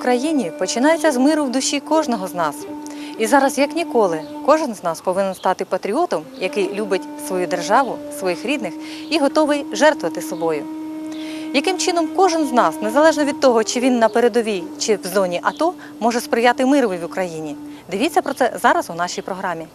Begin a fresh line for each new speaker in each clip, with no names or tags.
Україні починається з миру в душі кожного з нас. І зараз, як ніколи, кожен з нас повинен стати патріотом, який любить свою державу, своїх рідних і готовий жертвувати собою. Яким чином кожен з нас, незалежно від того, чи він на передовій, чи в зоні АТО, може сприяти мирові в Україні? Дивіться про це зараз у нашій програмі.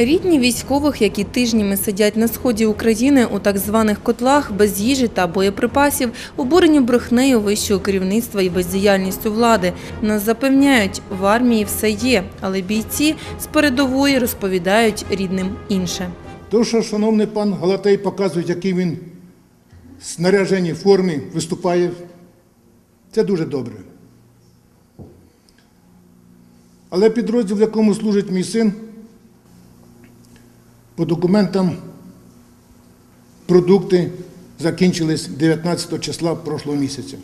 Рідні військових, які тижнями сидять на сході України у так званих котлах без їжі та боєприпасів, обурені брехнею вищого керівництва і бездіяльністю влади. Нас запевняють, в армії все є, але бійці з передової розповідають рідним інше.
То, що шановний пан Галатей показує, який він в снаряженій формі виступає, це дуже добре. Але підрозділ, в якому служить мій син, по документам продукти закінчились 19 числа прошлого місяця.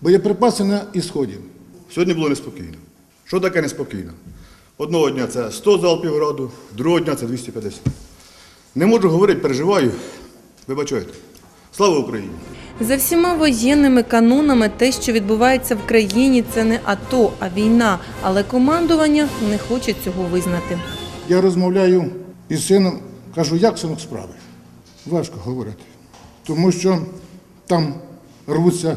Боєприпаси на ісході.
Сьогодні було неспокійно. Що таке неспокійно? Одного дня це 100 залпів граду, другого дня це 250. Не можу говорити, переживаю. Вибачайте. Слава Україні!
За всіма воєнними канонами, те, що відбувається в країні, це не АТО, а війна. Але командування не хоче цього визнати.
Я розмовляю із сином, кажу, як синок справи? Важко говорити. Тому що там рвуться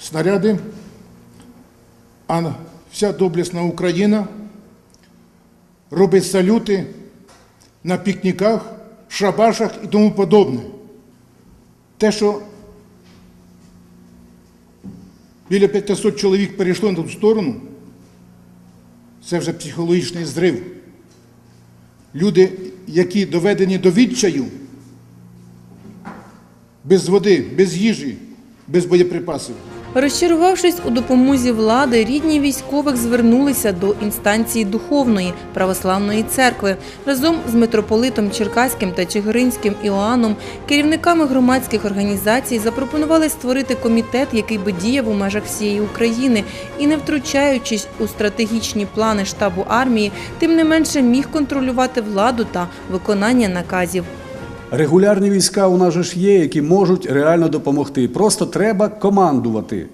снаряди, а вся доблесна Україна робить салюти на пікніках, шабашах і тому подобне. Те, що біля 500 чоловік перейшло на ту сторону, це вже психологічний зрив. Люди, які доведені до відчаю, без води, без їжі, без боєприпасів.
Розчарувавшись у допомозі влади, рідні військових звернулися до інстанції духовної православної церкви разом з митрополитом Черкаським та Чигиринським Іоанном, керівниками громадських організацій запропонували створити комітет, який би діяв у межах всієї України і, не втручаючись у стратегічні плани штабу армії, тим не менше міг контролювати владу та виконання наказів.
Регулярні війська у нас же ж є, які можуть реально допомогти. Просто треба командувати.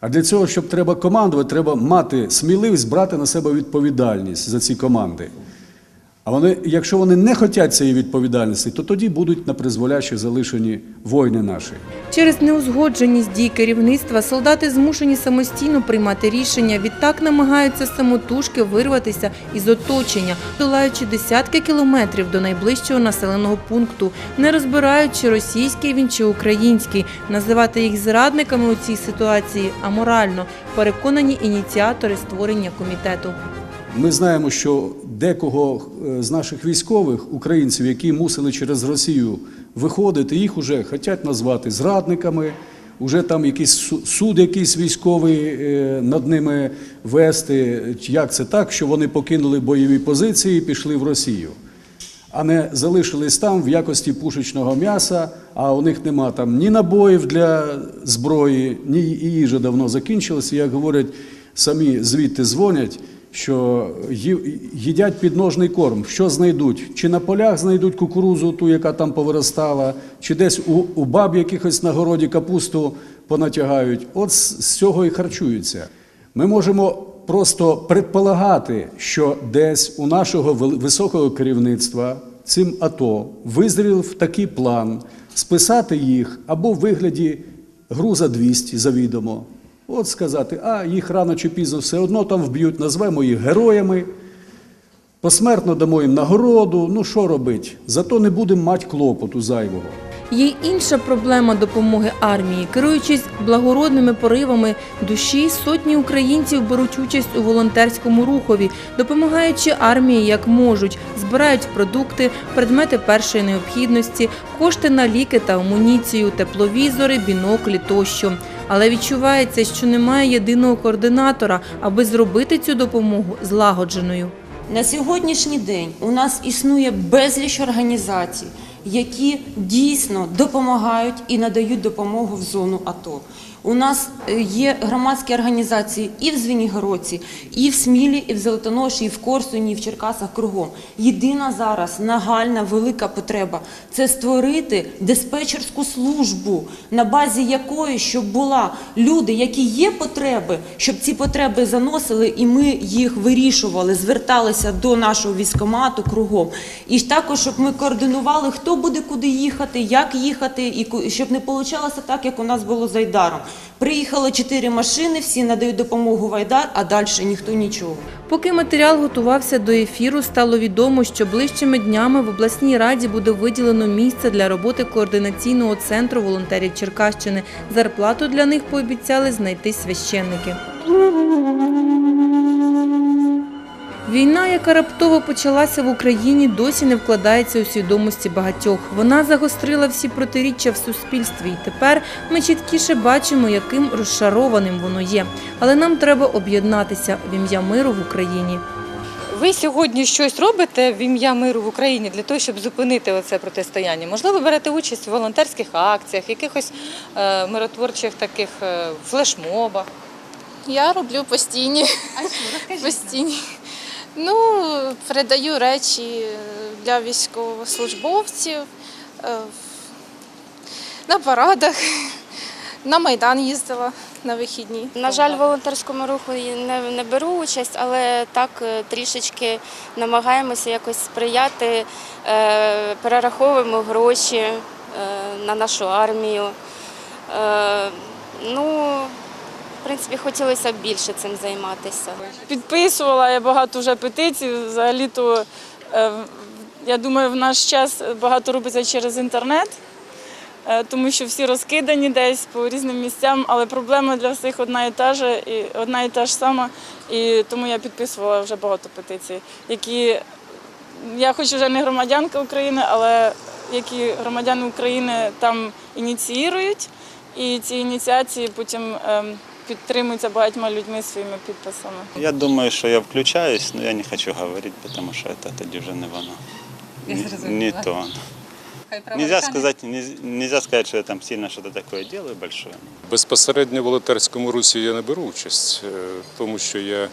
А для цього, щоб треба командувати, треба мати сміливість брати на себе відповідальність за ці команди. А вони, якщо вони не хочуть цієї відповідальності, то тоді будуть на призволяще залишені воїни наші.
Через неузгодженість дій керівництва солдати змушені самостійно приймати рішення. Відтак намагаються самотужки вирватися із оточення, долаючи десятки кілометрів до найближчого населеного пункту, не розбираючи російський він чи український. Називати їх зрадниками у цій ситуації аморально. Переконані ініціатори створення комітету.
Ми знаємо, що декого е, з наших військових українців, які мусили через Росію виходити, їх вже хочуть назвати зрадниками. Уже там якийсь суд, якийсь військовий е, над ними вести. Як це так, що вони покинули бойові позиції і пішли в Росію, а не залишились там в якості пушечного м'яса, а у них нема там ні набоїв для зброї, ні їжа давно закінчилася. Як говорять, самі звідти дзвонять, що їдять підножний корм. Що знайдуть? Чи на полях знайдуть кукурузу, ту, яка там повиростала, чи десь у, у баб якихось на городі капусту понатягають. От з, цього і харчуються. Ми можемо просто предполагати, що десь у нашого високого керівництва цим АТО визрів такий план списати їх або в вигляді груза 200 завідомо. От сказати, а їх рано чи пізно все одно там вб'ють, назвемо їх героями, посмертно дамо їм нагороду. Ну що робить? Зато не будемо мати клопоту зайвого.
Є інша проблема допомоги армії. Керуючись благородними поривами душі, сотні українців беруть участь у волонтерському рухові, допомагаючи армії як можуть, збирають продукти, предмети першої необхідності, кошти на ліки та амуніцію, тепловізори, біноклі тощо. Але відчувається, що немає єдиного координатора, аби зробити цю допомогу злагодженою.
На сьогоднішній день у нас існує безліч організацій, які дійсно допомагають і надають допомогу в зону АТО. У нас е, є громадські організації і в Звенігородці, і в Смілі, і в Золотоноші, і в Корсуні, і в Черкасах кругом. Єдина зараз нагальна велика потреба це створити диспетчерську службу, на базі якої щоб була люди, які є потреби, щоб ці потреби заносили, і ми їх вирішували, зверталися до нашого військомату кругом. І також, щоб ми координували, хто буде куди їхати, як їхати, і щоб не вийшло так, як у нас було з Айдаром. Приїхало чотири машини, всі надають допомогу в Айдар, а далі ніхто нічого.
Поки матеріал готувався до ефіру, стало відомо, що ближчими днями в обласній раді буде виділено місце для роботи координаційного центру волонтерів Черкащини. Зарплату для них пообіцяли знайти священники. Війна, яка раптово почалася в Україні, досі не вкладається у свідомості багатьох. Вона загострила всі протиріччя в суспільстві, і тепер ми чіткіше бачимо, яким розшарованим воно є. Але нам треба об'єднатися в ім'я миру в Україні.
Ви сьогодні щось робите в ім'я миру в Україні для того, щоб зупинити оце протистояння? Можливо, берете участь в волонтерських акціях, якихось е, миротворчих таких е, флешмобах.
Я роблю постійні. постійні. Ну, передаю речі е, для військовослужбовців е, на парадах. На Майдан їздила на вихідні.
На жаль, в волонтерському руху не, не беру участь, але так е, трішечки намагаємося якось сприяти, е, перераховуємо гроші е, на нашу армію. Е, ну, принципі, хотілося б більше цим займатися.
Підписувала я багато вже петицій. Взагалі-то, е, я думаю, в наш час багато робиться через інтернет, е, тому що всі розкидані десь по різним місцям, але проблема для всіх одна і та ж, і одна і та ж сама. І тому я підписувала вже багато петицій, які я хоч вже не громадянка України, але які громадяни України там ініціюють, і ці ініціації потім підтримуються багатьма людьми своїми підписами.
Я думаю, що я включаюсь, но я не хочу говорить, потому что это тоді вже не воно. Не, не то. Нельзя сказать, нельзя, нельзя сказать, что я там сильно что-то такое делаю большое.
Безпосередньо в волонтерському русі я не беру участь, е, тому що я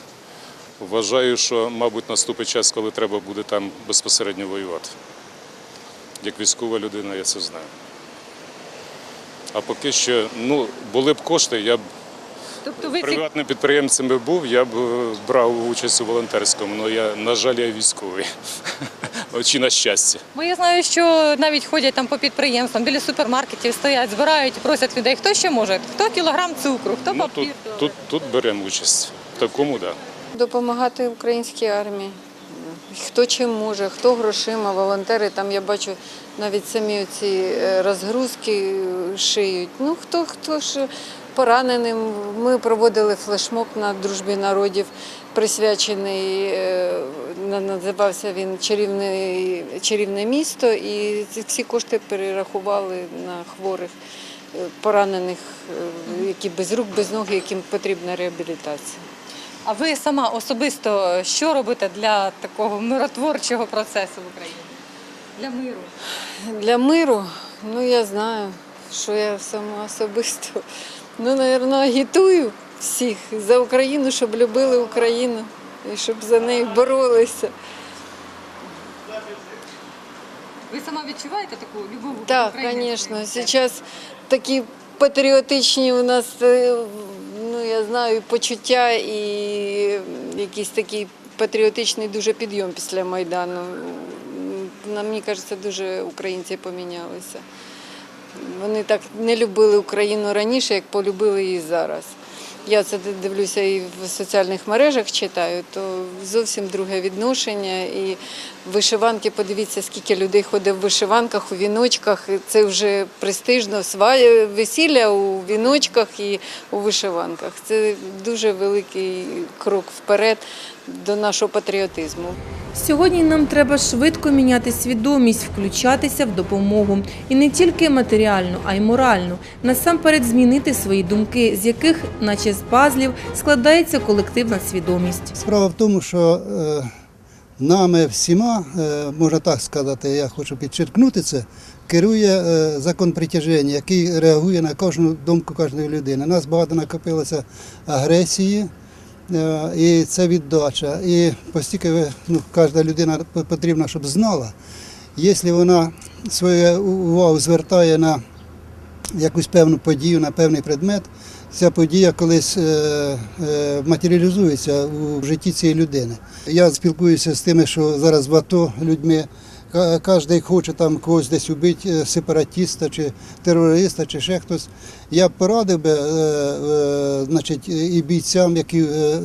вважаю, що, мабуть, наступить час, коли треба буде там безпосередньо воювати. Як військова людина, я це знаю. А поки що, ну, були б кошти, я б
Тобто ви
приватним підприємцем би був, я б е, брав участь у волонтерському, але я, на жаль, я військовий. Чи на щастя.
Бо я знаю, що навіть ходять там по підприємствам, біля супермаркетів стоять, збирають, просять людей, хто ще може, хто кілограм цукру, хто
Ну,
папір.
тут, тут, тут беремо участь. В такому, так. Да.
Допомагати українській армії. Хто чим може, хто грошима, волонтери. Там я бачу навіть самі ці розгрузки е, шиють. Ну хто хто ж пораненим. Ми проводили флешмоб на дружбі народів, присвячений, е, називався він Чарівне, Чарівне місто, і всі кошти перерахували на хворих. е, Поранених, е, які без рук, без ноги, яким потрібна реабілітація.
А ви сама особисто що робите для такого миротворчого процесу в Україні? Для миру?
Для миру, ну я знаю, що я сама особисто. Ну, напевно, агітую всіх за Україну, щоб любили Україну і щоб за нею боролися.
Ви сама відчуваєте таку любов до
Так, звісно. Зараз такі патріотичні у нас, е, ну я знаю, почуття і якийсь такий патріотичний дуже підйом після Майдану. На мені кажеться, дуже українці помінялися. Вони так не любили Україну раніше, як полюбили її зараз. Я це дивлюся і в соціальних мережах читаю, то зовсім друге відношення. І вишиванки, подивіться, скільки людей ходить в вишиванках, у віночках. Це вже престижно. Сває весілля у віночках і у вишиванках. Це дуже великий крок вперед до нашого патріотизму.
Сьогодні нам треба швидко міняти свідомість, включатися в допомогу. І не тільки матеріальну, а й моральну. Насамперед змінити свої думки, з яких, наче з пазлів, складається колективна свідомість.
Справа в тому, що е, нами всіма, е, можна так сказати, я хочу підчеркнути це, керує е, закон притяження, який реагує на кожну думку кожної людини. У нас багато накопилося агресії. Е, І це віддача. І постільки ну, кожна людина потрібна, щоб знала, якщо вона свою увагу звертає на якусь певну подію, на певний предмет, ця подія колись е, е, матеріалізується у житті цієї людини. Я спілкуюся з тими, що зараз в АТО людьми. Кожен хоче там когось десь убити, сепаратіста сепаратиста чи терориста, чи ще хтось. Я б порадив би е, е, значить, і бійцям, які е,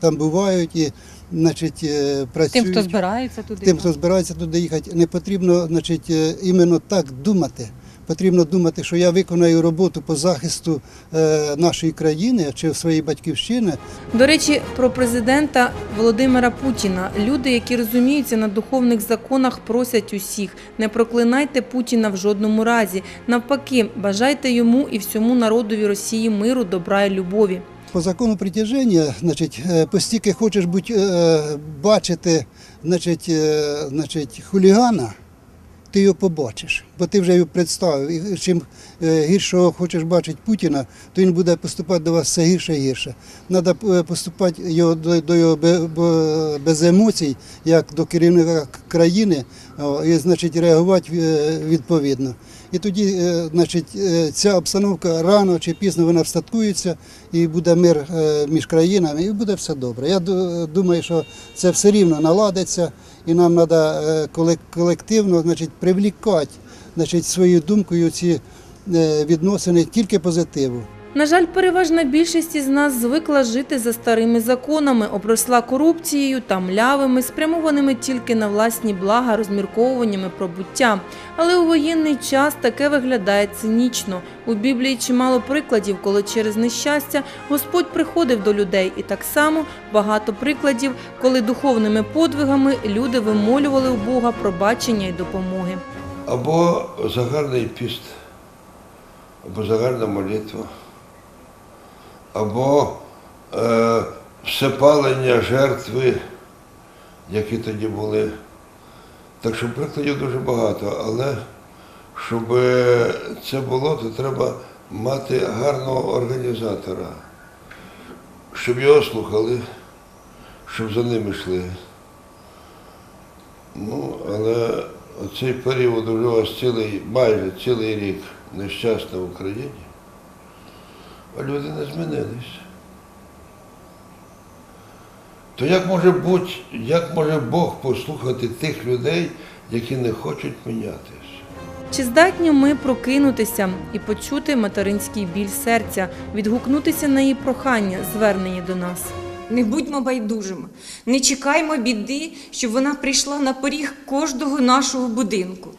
там бувають, і значить, працюють.
Тим, хто збирається туди.
Тим, хто збирається туди їхати, не потрібно значить, іменно так думати. Потрібно думати, що я виконаю роботу по захисту е, нашої країни чи своєї батьківщини.
До речі, про президента Володимира Путіна. Люди, які розуміються на духовних законах, просять усіх: не проклинайте Путіна в жодному разі. Навпаки, бажайте йому і всьому народові Росії миру, добра і любові.
По закону притяження, значить, е, постільки хочеш будь, е, бачити значить, значить, хулігана, ти його побачиш, бо ти вже його представив. І чим е, гіршого хочеш бачити Путіна, то він буде поступати до вас все гірше і гірше. Треба поступати його, до, його без емоцій, як до керівника країни, і значить, реагувати е, відповідно. І тоді, е, значить, ця обстановка рано чи пізно вона встаткується, і буде мир між країнами, і буде все добре. Я думаю, що це все рівно наладиться, і нам треба колективно значить, привлікати значить, своєю думкою ці е, відносини тільки позитиву.
На жаль, переважна більшість із нас звикла жити за старими законами, обросла корупцією та млявими, спрямованими тільки на власні блага, розмірковуваннями про буття. Але у воєнний час таке виглядає цинічно. У Біблії чимало прикладів, коли через нещастя Господь приходив до людей, і так само багато прикладів, коли духовними подвигами люди вимолювали у Бога пробачення і допомоги.
Або загарний піст, або загарна молитва, або е, всепалення жертви, які тоді були. Так що прикладів дуже багато, але щоб це було, то треба мати гарного організатора, щоб його слухали, щоб за ним йшли. Ну, але цей період уже вас цілий, майже цілий рік нещасно в Україні, а люди не змінились. То як може бути, як може Бог послухати тих людей, які не хочуть мінятися?
Чи здатні ми прокинутися і почути материнський біль серця, відгукнутися на її прохання, звернені до нас?
Не будьмо байдужими, не чекаймо біди, щоб вона прийшла на поріг кожного нашого будинку.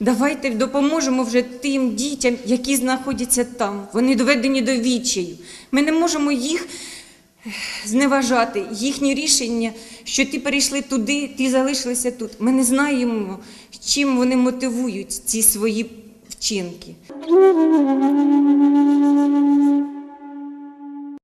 Давайте допоможемо вже тим дітям, які знаходяться там. Вони доведені до відчаю. Ми не можемо їх зневажати, їхні рішення, що ти перейшли туди, ти залишилися тут. Ми не знаємо, чим вони мотивують ці свої вчинки.